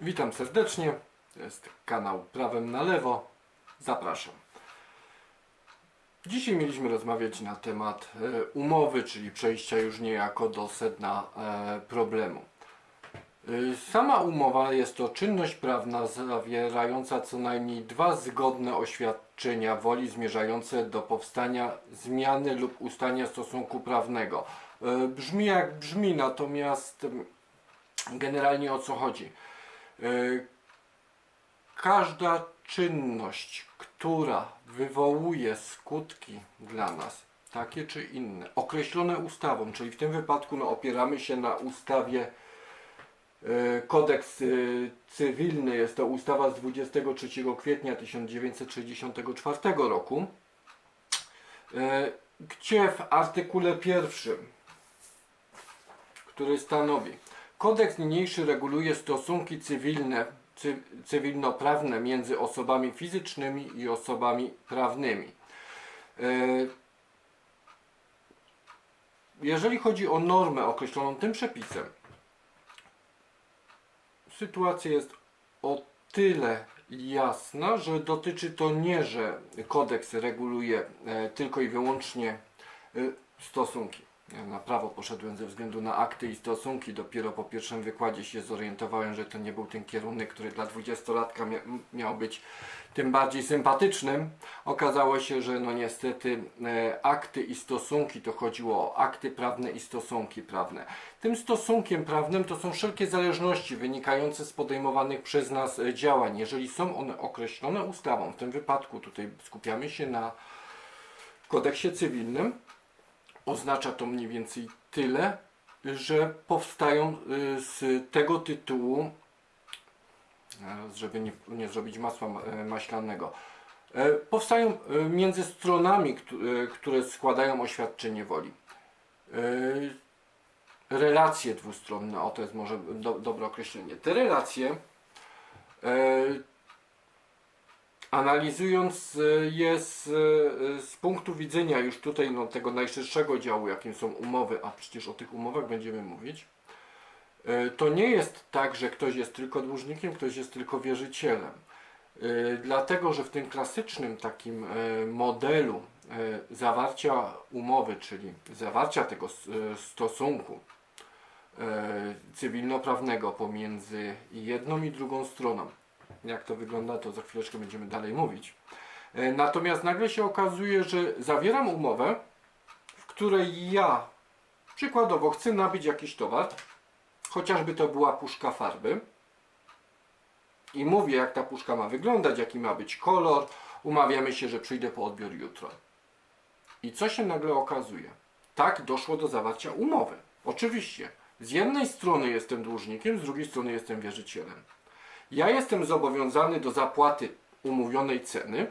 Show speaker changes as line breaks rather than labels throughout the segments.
Witam serdecznie. To jest kanał Prawem na Lewo. Zapraszam. Dzisiaj mieliśmy rozmawiać na temat e, umowy, czyli przejścia już niejako do sedna e, problemu. E, Sama umowa jest to czynność prawna zawierająca co najmniej dwa zgodne oświadczenia woli zmierzające do powstania zmiany lub ustania stosunku prawnego. Brzmi jak brzmi, natomiast em, generalnie o co chodzi? E, Każda czynność, która wywołuje skutki dla nas, takie czy inne, określone ustawą, czyli w tym wypadku no, opieramy się na ustawie e, Kodeks e, Cywilny, jest to ustawa z 23 kwietnia 1964 roku, gdzie w artykule pierwszym który stanowi Kodeks niniejszy reguluje stosunki cywilne, cy, cywilnoprawne między osobami fizycznymi i osobami prawnymi. E, Jeżeli chodzi o normę określoną tym przepisem, sytuacja jest o tyle jasna, że dotyczy to nie, że kodeks reguluje e, tylko i wyłącznie e, stosunki. Ja na prawo poszedłem ze względu na akty i stosunki. Dopiero po pierwszym wykładzie się zorientowałem, że to nie był ten kierunek, który dla dwudziestolatka mia miał być tym bardziej sympatycznym. Okazało się, że no niestety e, akty i stosunki to chodziło o akty prawne i stosunki prawne. Tym stosunkiem prawnym to są wszelkie zależności wynikające z podejmowanych przez nas e, działań. Jeżeli są one określone ustawą, w tym wypadku tutaj skupiamy się na kodeksie cywilnym, oznacza to mniej więcej tyle, że powstają y, z tego tytułu, zaraz, żeby nie, nie zrobić masła e, maślanego, e, powstają e, między stronami, któ- e, które składają oświadczenie woli. E, Relacje dwustronne, o to jest może do, dobre określenie. Te relacje e, analizując e, je z, e, z punktu widzenia już tutaj no, tego najszerszego działu, jakim są umowy, a przecież o tych umowach będziemy mówić, to nie jest tak, że ktoś jest tylko dłużnikiem, ktoś jest tylko wierzycielem. Dlatego, że w tym klasycznym takim modelu zawarcia umowy, czyli zawarcia tego stosunku cywilnoprawnego pomiędzy jedną i drugą stroną, jak to wygląda, to za chwileczkę będziemy dalej mówić. E, Natomiast nagle się okazuje, że zawieram umowę, w której ja przykładowo chcę nabyć jakiś towar, chociażby to była puszka farby, i mówię, jak ta puszka ma wyglądać, jaki ma być kolor, umawiamy się, że przyjdę po odbiór jutro. I co się nagle okazuje? Tak, doszło do zawarcia umowy. Oczywiście, z jednej strony jestem dłużnikiem, z drugiej strony jestem wierzycielem. Ja jestem zobowiązany do zapłaty umówionej ceny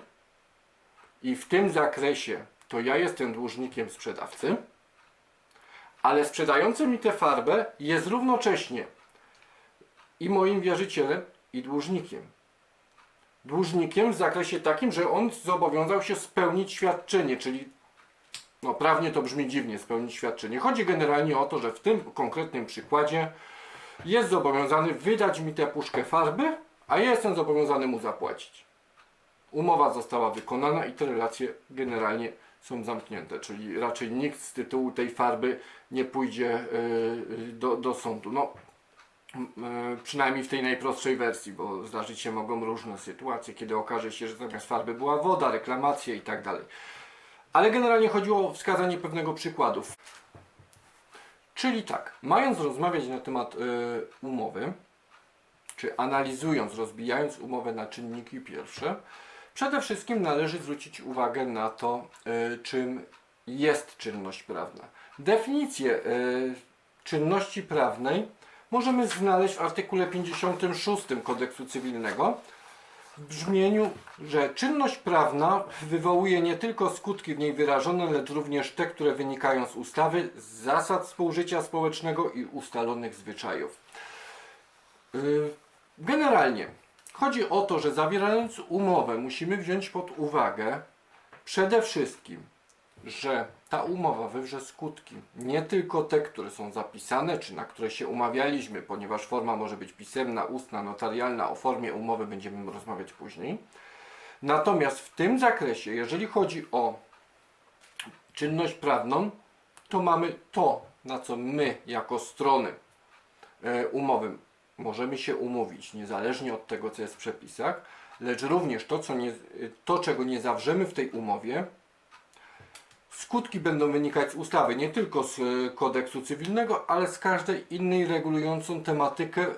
i w tym zakresie to ja jestem dłużnikiem sprzedawcy, ale sprzedający mi tę farbę jest równocześnie i moim wierzycielem, i dłużnikiem. Dłużnikiem w zakresie takim, że on zobowiązał się spełnić świadczenie, czyli no prawnie to brzmi dziwnie, spełnić świadczenie. Chodzi generalnie o to, że w tym konkretnym przykładzie jest zobowiązany wydać mi tę puszkę farby, a ja jestem zobowiązany mu zapłacić. Umowa została wykonana i te relacje generalnie są zamknięte, czyli raczej nikt z tytułu tej farby nie pójdzie yy, do, do sądu. No, yy, przynajmniej w tej najprostszej wersji, bo zdarzyć się mogą różne sytuacje, kiedy okaże się, że zamiast farby była woda, reklamacje i tak dalej. Ale generalnie chodziło o wskazanie pewnego przykładów. Czyli tak, mając rozmawiać na temat y, umowy, czy analizując, rozbijając umowę na czynniki pierwsze, przede wszystkim należy zwrócić uwagę na to, y, czym jest czynność prawna. Definicję y, czynności prawnej możemy znaleźć w artykule 56 Kodeksu Cywilnego, w brzmieniu, że czynność prawna wywołuje nie tylko skutki w niej wyrażone, lecz również te, które wynikają z ustawy, z zasad współżycia społecznego i ustalonych zwyczajów. Yy, Generalnie chodzi o to, że zawierając umowę musimy wziąć pod uwagę przede wszystkim że ta umowa wywrze skutki, nie tylko te, które są zapisane, czy na które się umawialiśmy, ponieważ forma może być pisemna, ustna, notarialna, o formie umowy będziemy rozmawiać później. Natomiast w tym zakresie, jeżeli chodzi o czynność prawną, to mamy to, na co my jako strony e, umowy możemy się umówić, niezależnie od tego, co jest w przepisach, lecz również to, co nie, to czego nie zawrzemy w tej umowie, skutki będą wynikać z ustawy, nie tylko z e, kodeksu cywilnego, ale z każdej innej regulującą tematykę, e,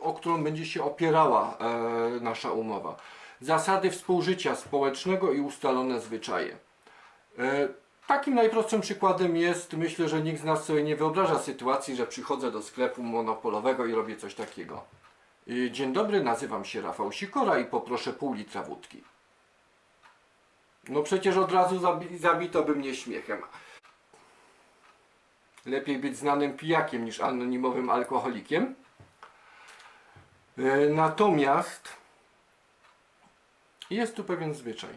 o którą będzie się opierała e, nasza umowa. Zasady współżycia społecznego i ustalone zwyczaje. Takim najprostszym przykładem jest, myślę, że nikt z nas sobie nie wyobraża sytuacji, że przychodzę do sklepu monopolowego i robię coś takiego. Dzień dobry, nazywam się Rafał Sikora i poproszę pół litra wódki. No przecież od razu zabi zabito by mnie śmiechem. Lepiej być znanym pijakiem niż anonimowym alkoholikiem. Y, Natomiast jest tu pewien zwyczaj.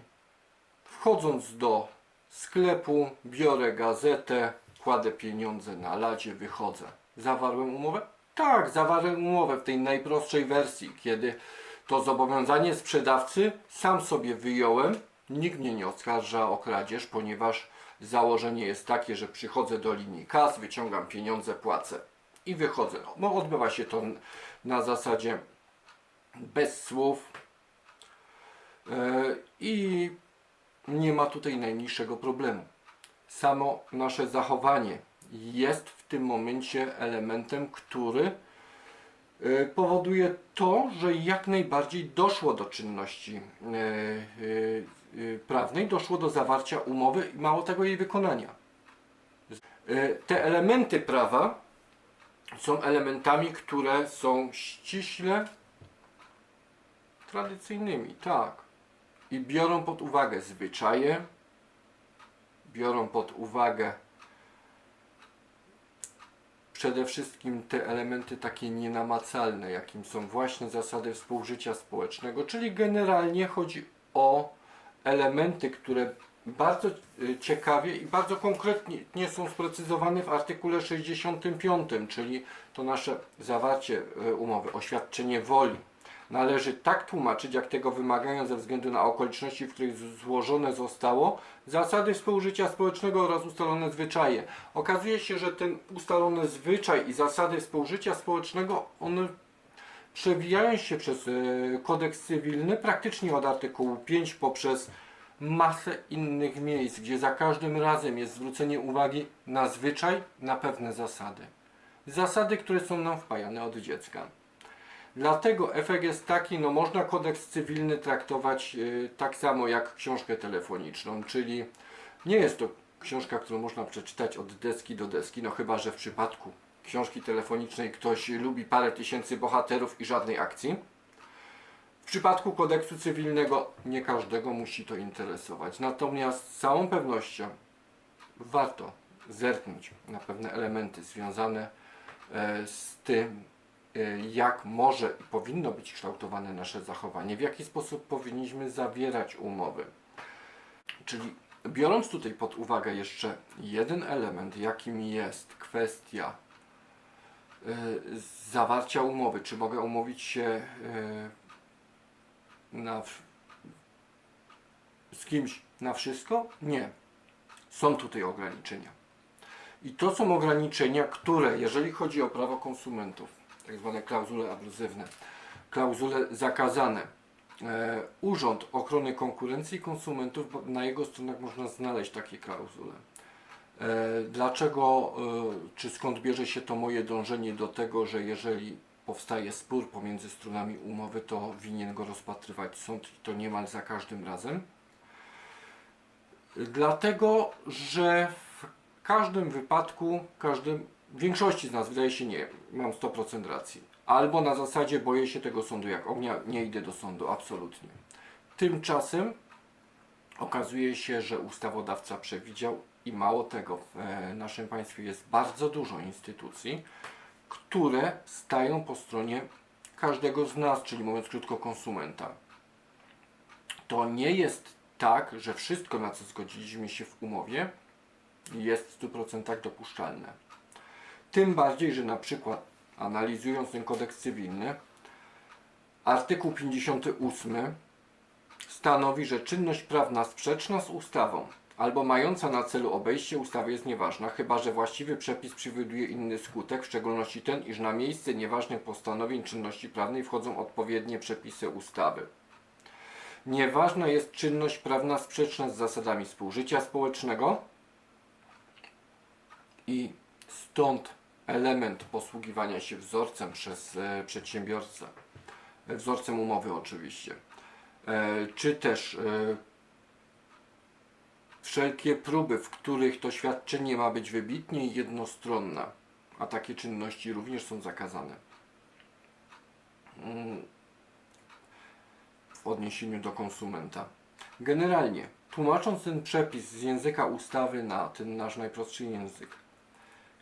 Wchodząc do sklepu, biorę gazetę, kładę pieniądze na ladzie, wychodzę. Zawarłem umowę? Tak, zawarłem umowę w tej najprostszej wersji, kiedy to zobowiązanie sprzedawcy sam sobie wyjąłem. Nikt mnie nie oskarża o kradzież, ponieważ założenie jest takie, że przychodzę do linii kas, wyciągam pieniądze, płacę i wychodzę. No, odbywa się to na zasadzie bez słów Yy, i nie ma tutaj najmniejszego problemu. Samo nasze zachowanie jest w tym momencie elementem, który y, powoduje to, że jak najbardziej doszło do czynności y, prawnej, doszło do zawarcia umowy i mało tego jej wykonania. Y, Te elementy prawa są elementami, które są ściśle tradycyjnymi, tak i biorą pod uwagę zwyczaje, biorą pod uwagę przede wszystkim te elementy takie nienamacalne, jakim są właśnie zasady współżycia społecznego, czyli generalnie chodzi o elementy, które bardzo y, ciekawie i bardzo konkretnie nie są sprecyzowane w artykule 65, czyli to nasze zawarcie y, umowy, oświadczenie woli należy tak tłumaczyć, jak tego wymagają ze względu na okoliczności, w których złożone zostało zasady współżycia społecznego oraz ustalone zwyczaje. Okazuje się, że ten ustalony zwyczaj i zasady współżycia społecznego, one przewijają się przez e, kodeks cywilny praktycznie od artykułu 5 poprzez masę innych miejsc, gdzie za każdym razem jest zwrócenie uwagi na zwyczaj, na pewne zasady. Zasady, które są nam wpajane od dziecka. Dlatego efekt jest taki, no można kodeks cywilny traktować y, tak samo jak książkę telefoniczną, czyli nie jest to książka, którą można przeczytać od deski do deski, no chyba, że w przypadku książki telefonicznej ktoś lubi parę tysięcy bohaterów i żadnej akcji. W przypadku kodeksu cywilnego nie każdego musi to interesować. Natomiast z całą pewnością warto zerknąć na pewne elementy związane e, z tym, e, jak może i powinno być kształtowane nasze zachowanie, w jaki sposób powinniśmy zawierać umowy. Czyli biorąc tutaj pod uwagę jeszcze jeden element, jakim jest kwestia zawarcia umowy, czy mogę umówić się e, na, z kimś na wszystko? Nie. Są tutaj ograniczenia. I to są ograniczenia, które, jeżeli chodzi o prawo konsumentów, tak zwane klauzule abuzywne, klauzule zakazane, e, Urząd Ochrony Konkurencji i Konsumentów, na jego stronach można znaleźć takie klauzule. E, Dlaczego, e, czy skąd bierze się to moje dążenie do tego, że jeżeli powstaje spór pomiędzy stronami umowy, to winien go rozpatrywać sąd i to niemal za każdym razem? Dlatego, że w każdym wypadku, każdym, w większości z nas wydaje się nie, mam 100% racji. Albo na zasadzie boję się tego sądu jak ognia, nie idę do sądu, absolutnie. Tymczasem okazuje się, że ustawodawca przewidział i mało tego, w e, naszym państwie jest bardzo dużo instytucji, które stają po stronie każdego z nas, czyli mówiąc krótko konsumenta. To nie jest tak, że wszystko na co zgodziliśmy się w umowie jest w 100% dopuszczalne. Tym bardziej, że na przykład analizując ten kodeks cywilny, artykuł 58 stanowi, że czynność prawna sprzeczna z ustawą albo mająca na celu obejście ustawy jest nieważna, chyba że właściwy przepis przewiduje inny skutek, w szczególności ten, iż na miejsce nieważnych postanowień czynności prawnej wchodzą odpowiednie przepisy ustawy. Nieważna jest czynność prawna sprzeczna z zasadami współżycia społecznego i stąd element posługiwania się wzorcem przez e, przedsiębiorcę, E, wzorcem umowy oczywiście, e, czy też wszelkie próby, w których to świadczenie ma być wybitnie jednostronne, a takie czynności również są zakazane. Mm, W odniesieniu do konsumenta. Generalnie, tłumacząc ten przepis z języka ustawy na ten nasz najprostszy język,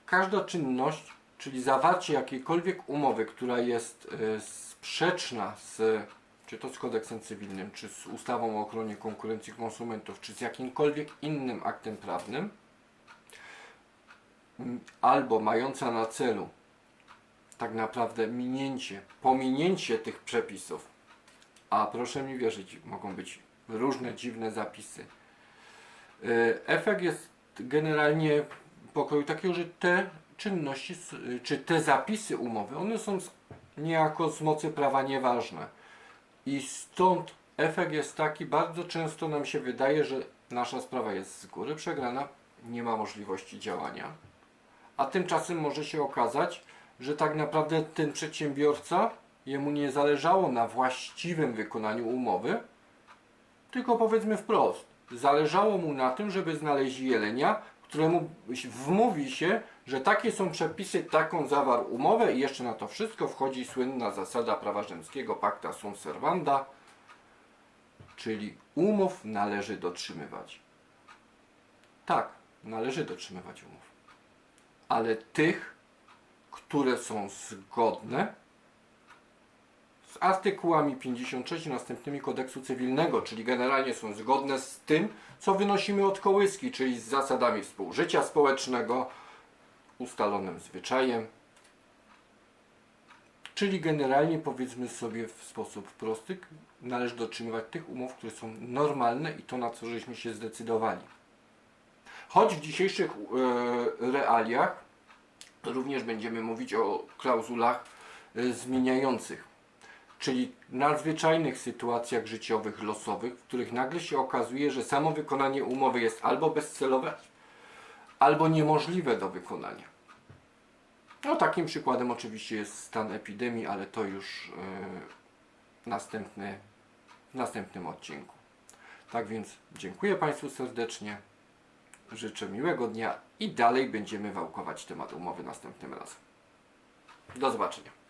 każda czynność, czyli zawarcie jakiejkolwiek umowy, która jest e, sprzeczna z czy to z kodeksem cywilnym, czy z ustawą o ochronie konkurencji konsumentów, czy z jakimkolwiek innym aktem prawnym, albo mająca na celu tak naprawdę minięcie, pominięcie tych przepisów, a proszę mi wierzyć, mogą być różne dziwne zapisy. E, Efekt jest generalnie pokroju takiego, że te czynności, czy te zapisy umowy, one są niejako z mocy prawa nieważne. I stąd efekt jest taki, bardzo często nam się wydaje, że nasza sprawa jest z góry przegrana, nie ma możliwości działania. A tymczasem może się okazać, że tak naprawdę ten przedsiębiorca, jemu nie zależało na właściwym wykonaniu umowy, tylko powiedzmy wprost, zależało mu na tym, żeby znaleźć jelenia, któremu wmówi się, że takie są przepisy, taką zawarł umowę i jeszcze na to wszystko wchodzi słynna zasada prawa rzymskiego pacta sunt servanda, czyli umów należy dotrzymywać. Tak, należy dotrzymywać umów, ale tych, które są zgodne z artykułami 56 i następnymi kodeksu cywilnego, czyli generalnie są zgodne z tym, co wynosimy od kołyski, czyli z zasadami współżycia społecznego, ustalonym zwyczajem. Czyli generalnie powiedzmy sobie w sposób prosty, należy dotrzymywać tych umów, które są normalne i to na co żeśmy się zdecydowali. Choć w dzisiejszych e, realiach również będziemy mówić o klauzulach e, zmieniających czyli nadzwyczajnych sytuacjach życiowych, losowych, w których nagle się okazuje, że samo wykonanie umowy jest albo bezcelowe, albo niemożliwe do wykonania. No takim przykładem oczywiście jest stan epidemii, ale to już yy, następny, w następnym odcinku. Tak więc dziękuję Państwu serdecznie, życzę miłego dnia i dalej będziemy wałkować temat umowy następnym razem. Do zobaczenia.